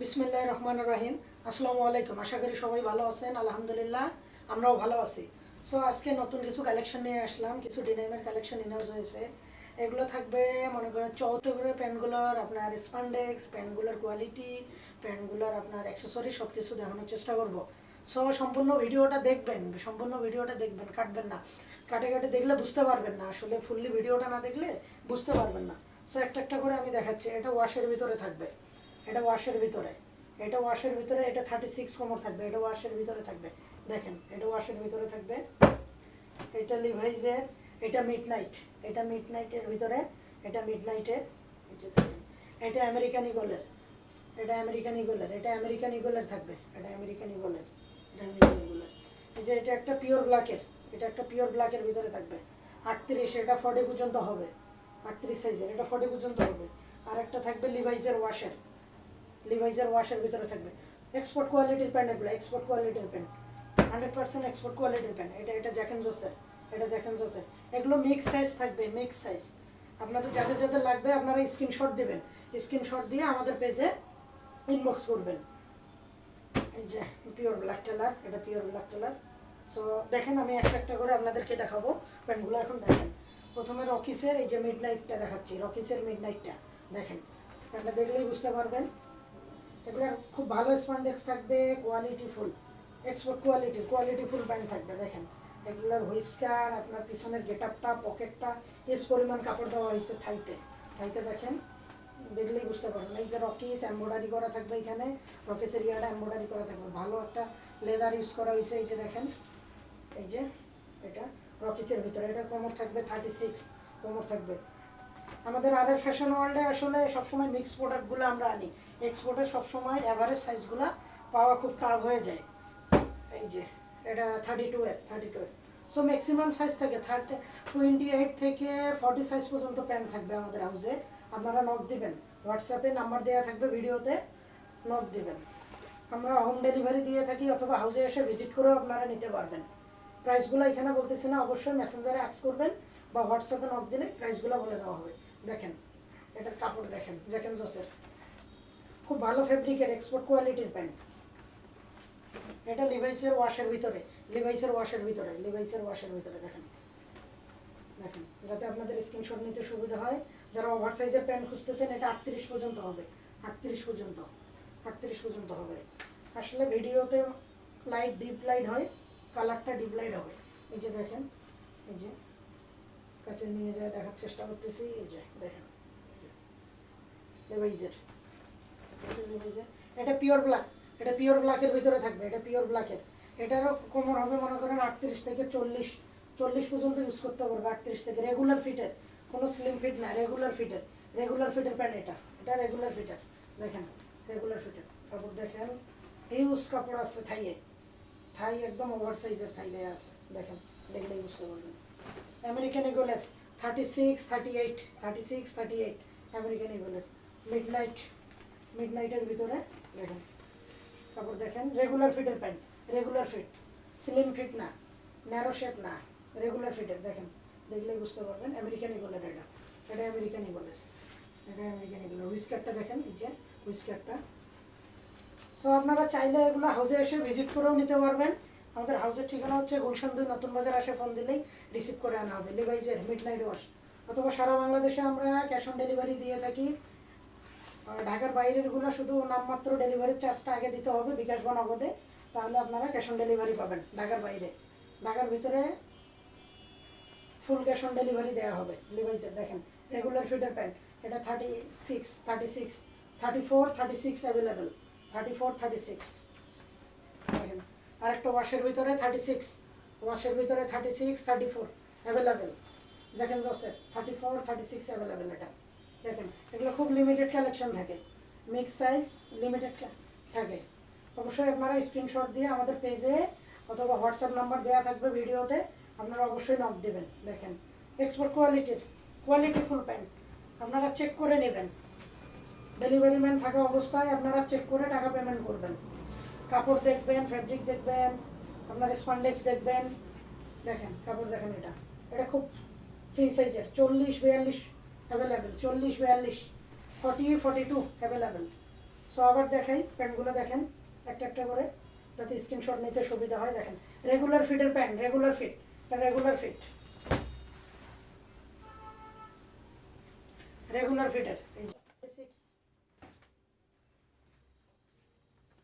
বিসমিল্লাহ রহমান রহিম। আসসালামু আলাইকুম। আশা করি সবাই ভালো আছেন। আলহামদুলিল্লাহ, আমরাও ভালো আছি। সো আজকে নতুন কিছু কালেকশন নিয়ে আসলাম। কিছু ডিনাইমের কালেকশন ইনাউজ হয়েছে। এগুলো থাকবে, মনে করেন চৌচকের প্যান্টগুলোর, আপনার স্পান্ডেক্স প্যান্টগুলোর কোয়ালিটি প্যান্টগুলোর আপনার অ্যাক্সেসরি সব কিছু দেখানোর চেষ্টা করব। সো সম্পূর্ণ ভিডিওটা দেখবেন। সম্পূর্ণ ভিডিওটা দেখবেন, কাটবেন না। কাটে কাটে দেখলে বুঝতে পারবেন না। আসলে ফুললি ভিডিওটা না দেখলে বুঝতে পারবেন না। সো একটা একটা করে আমি দেখাচ্ছি। এটা ওয়াশের ভিতরে থাকবে। এটা ওয়াশের ভিতরে। এটা ওয়াশের ভিতরে, এটা থার্টি সিক্স কোমর থাকবে, এটা ওয়াশের ভিতরে থাকবে। দেখেন, এটা ওয়াশের ভিতরে থাকবে, এটা লিভাইজের এটা মিড নাইট এটা মিড নাইটের ভিতরে, এটা মিড নাইটের এটা আমেরিকান ইগলের এটা আমেরিকান ইগলের এটা আমেরিকান ইগলের থাকবে, এটা আমেরিকান ইগলের এটা আমেরিকান ইগলের এই যে এটা একটা পিওর ব্ল্যাকের এটা একটা পিওর ব্ল্যাকের ভিতরে থাকবে। আটত্রিশ, এটা ফর্টি পর্যন্ত হবে, আটত্রিশ সাইজের এটা ফর্টি পর্যন্ত হবে। আর একটা থাকবে লিভাইজের ওয়াশের লিভাইজের ওয়াশের ভিতরে থাকবে। এক্সপোর্ট কোয়ালিটির প্যান্ট এগুলো এক্সপোর্ট কোয়ালিটির প্যান্ট হান্ড্রেড পার্সেন্ট এক্সপোর্ট কোয়ালিটির প্যান্ট এটা এটা জ্যাকেন জোসের এটা জ্যাকেন জোসের এগুলো মিক্স সাইজ থাকবে মিক্স সাইজ আপনাদের যাদের যাদের লাগবে, আপনারা স্ক্রিনশট দেবেন। স্ক্রিনশট দিয়ে আমাদের পেজে ইনবক্স করবেন। এই যে পিওর ব্ল্যাক কালার এটা পিওর ব্ল্যাক কালার সো দেখেন আমি একটা একটা করে আপনাদেরকে দেখাবো প্যান্টগুলো এখন দেখেন। প্রথমে রকিসের এই যে মিড নাইটটা দেখাচ্ছি রকিসের মিড নাইটটা দেখেন প্যান্টটা দেখলেই বুঝতে পারবেন। এগুলোর খুব ভালো স্পন্ডেক্স থাকবে কোয়ালিটি ফুল এক্সপোর্ট কোয়ালিটির কোয়ালিটি ফুল প্যান্ট থাকবে, দেখেন। এগুলোর হুইস্কার আপনার পিছনের গেট আপটা পকেটটা এস পরিমাণ কাপড় দেওয়া হয়েছে থাইতে। থাইতে দেখেন, দেখলেই বুঝতে পারবেন। এই যে রকিস এম্ব্রয়ডারি করা থাকবে এখানে। রকিসের ইয়াটা এম্ব্রয়ডারি করা থাকবে। ভালো একটা লেদার ইউজ করা হয়েছে এই যে দেখেন। এই যে, এটা রকিসের ভিতরে। এটার কোমর থাকবে থার্টি সিক্স কোমর থাকবে। আমাদের আর ফ্যাশন ওয়ার্ল্ডে আসলে সবসময় মিক্স প্রোডাক্টগুলো আমরা আনি। এক্সপোর্টে সবসময় অ্যাভারেজ সাইজগুলো পাওয়া খুব টাফ হয়ে যায়। এই যে, এটা থার্টি টু এর থার্টি টু এর সো ম্যাক্সিমাম সাইজ থাকে থার্টি টোয়েন্টি এইট থেকে ফর্টি সাইজ পর্যন্ত প্যান্ট থাকবে আমাদের হাউসে আপনারা নক দিবেন। হোয়াটসঅ্যাপে নাম্বার দেওয়া থাকবে ভিডিওতে নক দিবেন। আমরা হোম ডেলিভারি দিয়ে থাকি অথবা হাউসে এসে ভিজিট করেও আপনারা নিতে পারবেন। প্রাইসগুলো এখানে বলতেছি না, অবশ্যই মেসেঞ্জারে আক্স করবেন। বা হোয়াটসঅ্যাপে নক দিলে প্রাইসগুলো বলে দেওয়া হবে। দেখেন, এটার কাপড় দেখেন জ্যাকেন জোসের খুব ভালো ফেব্রিকের এক্সপোর্ট কোয়ালিটির প্যান্ট এটা লিভাইসের ওয়াশের ভিতরে লিভাইসের ওয়াশের ভিতরে লিভাইসের ওয়াশের ভিতরে, দেখেন। দেখেন, যাতে আপনাদের স্ক্রিনশট নিতে সুবিধা হয়। যারা ওভার সাইজের প্যান্ট খুঁজতেছেন, এটা আটত্রিশ পর্যন্ত হবে। আটত্রিশ পর্যন্ত আটত্রিশ পর্যন্ত হবে। আসলে ভিডিওতে লাইট ডিপ লাইট হয় কালারটা ডিপ লাইট হবে। এই যে দেখেন, এই যে কাছে নিয়ে যায়, দেখার চেষ্টা করতেছি, এই যে, দেখেন লেভাইজের, এটা পিওর ব্ল্যাক এটা পিওর ব্ল্যাকের ভিতরে থাকবে, এটা পিওর ব্ল্যাকের এটারও কোমর হবে, মনে করেন, আটত্রিশ থেকে চল্লিশ চল্লিশ পর্যন্ত ইউজ করতে পারবে, আটত্রিশ থেকে। রেগুলার ফিটের কোনো স্লিম ফিট না রেগুলার ফিটের রেগুলার ফিটের প্যান্ট এটা এটা রেগুলার ফিটের দেখেন রেগুলার ফিটের কাপড় দেখেন হিউজ কাপড় আছে, থাইয়ে, থাই একদম ওভার সাইজের থাই দেয়া আছে, দেখেন, দেখলেই বুঝতে পারবেন। American ইগলের thirty six thirty eight thirty six thirty eight American midnight mid নাইটের ভিতরে দেখেন কাপড় দেখেন রেগুলার ফিটের pant regular fit slim fit না ন্যারো শেপ না রেগুলার ফিটের দেখেন, দেখলেই বুঝতে পারবেন, আমেরিকান ইগলের এটা। এটা আমেরিকান ইগলের এটা আমেরিকান ইগলের হুইস্কারটা দেখেন, এই যে হুইস্কারটা সো আপনারা চাইলে এগুলো হাউসে এসে ভিজিট করেও নিতে পারবেন। আমাদের হাউসের ঠিকানা হচ্ছে গুলশান দুই নতুন বাজার আসে ফোন দিলেই রিসিভ করে আনা হবে। লিভাইজের মিড নাইট ওয়াশ অথবা সারা বাংলাদেশে আমরা ক্যাশ অন ডেলিভারি দিয়ে থাকি। ঢাকার বাইরেরগুলো শুধু নামমাত্র ডেলিভারির চার্জটা আগে দিতে হবে বিকাশ বা নগদে। তাহলে আপনারা ক্যাশ অন ডেলিভারি পাবেন ঢাকার বাইরে। ঢাকার ভিতরে ফুল ক্যাশ অন ডেলিভারি দেওয়া হবে। লিভাইজের দেখেন রেগুলার ফিটার প্যান্ট এটা thirty six thirty six thirty four thirty six available thirty four thirty six আরেকটা ওয়াশের ভিতরে থার্টি সিক্স ওয়াশের ভিতরে thirty six thirty four available দেখেন জোসের thirty four thirty six available এটা। দেখেন, এগুলো খুব লিমিটেড কালেকশন থাকে। মিক্স সাইজ লিমিটেড থাকে। অবশ্যই আপনারা স্ক্রিনশট দিয়ে আমাদের পেজে অথবা হোয়াটসঅ্যাপ নাম্বার দেওয়া থাকবে ভিডিওতে, আপনারা অবশ্যই নক দেবেন। দেখেন এক্সপোর্ট কোয়ালিটির কোয়ালিটি ফুল প্যান্ট আপনারা চেক করে নেবেন। ডেলিভারি ম্যান থাকা অবস্থায় আপনারা চেক করে টাকা পেমেন্ট করবেন। কাপড় দেখবেন ফেব্রিক দেখবেন, আপনার স্পান্ডেক্স দেখবেন। দেখেন, কাপড় দেখেন এটা। এটা খুব ফ্রি সাইজের চল্লিশ, বিয়াল্লিশ অ্যাভেলেবেল চল্লিশ, বিয়াল্লিশ forty forty two available so আবার দেখাই, প্যান্টগুলো দেখেন, একটা একটা করে। যাতে স্ক্রিনশট নিতে সুবিধা হয়, দেখেন। রেগুলার ফিটের pant regular fit regular fit regular ফিটের এই six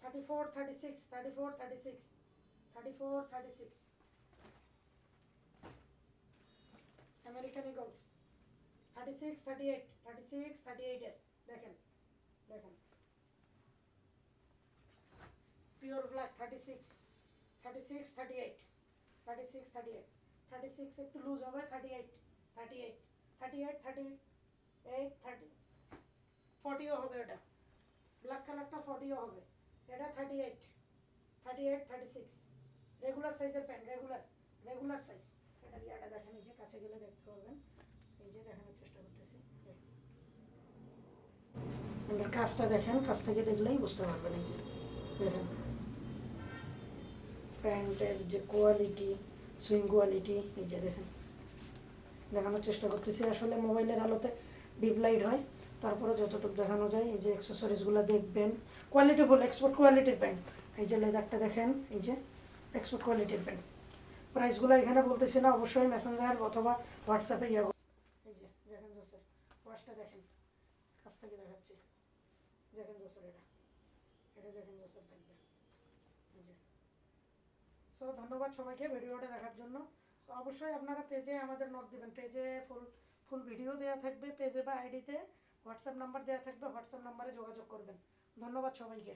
thirty four thirty six thirty four thirty six thirty four thirty six American eagle thirty six thirty eight thirty six thirty এইটের দেখেন দেখেন. Pure black thirty six thirty six thirty eight thirty six thirty eight thirty six একটু loose হবে thirty eight thirty eight thirty eight thirty eight thirty ফর্টিও হবে ওটা। Black কালারটা ফর্টিও হবে। এটা thirty eight thirty eight thirty six regular সাইজের pant regular regular size এটা ইয়াটা দেখেন এই যে কাছে গেলে দেখতে পাবেন এই যে দেখানোর চেষ্টা করতেছি। এটার কাজটা দেখেন কাছ থেকে দেখলেই বুঝতে পারবেন এই যে। দেখেন। প্যান্টের যে কোয়ালিটি সুইং কোয়ালিটি এই যে দেখেন। দেখানোর চেষ্টা করতেছি। আসলে মোবাইলের আলোতে ডিপ লাইট হয়। তারপরে যতটুকু দেখানো যায়, এই যে অ্যাক্সেসরিজগুলো দেখবেন। কোয়ালিটি ফুল এক্সপোর্ট কোয়ালিটির প্যান্ট এই যে লেদারটা দেখেন, এই যে এক্সপোর্ট কোয়ালিটির প্যান্ট প্রাইসগুলো এখানে বলতেছি না, অবশ্যই মেসেঞ্জার অথবা হোয়াটসঅ্যাপে ইয়ে। এই যে, দেখেন জোসের ওয়াশটা দেখেন। কাছ থেকে দেখাচ্ছি। দেখেন জোসের এটা। এটা দেখেন জোসের থাকবে। সো ধন্যবাদ সবাইকে ভিডিওটা দেখার জন্য। অবশ্যই আপনারা পেজে আমাদের নোট দিবেন। পেজে ফুল ফুল ভিডিও দেওয়া থাকবে। পেজে বা আইডিতে হোয়াটসঅ্যাপ নাম্বার দেওয়া থাকবে হোয়াটসঅ্যাপ নাম্বারে যোগাযোগ করবেন। ধন্যবাদ সবাইকে।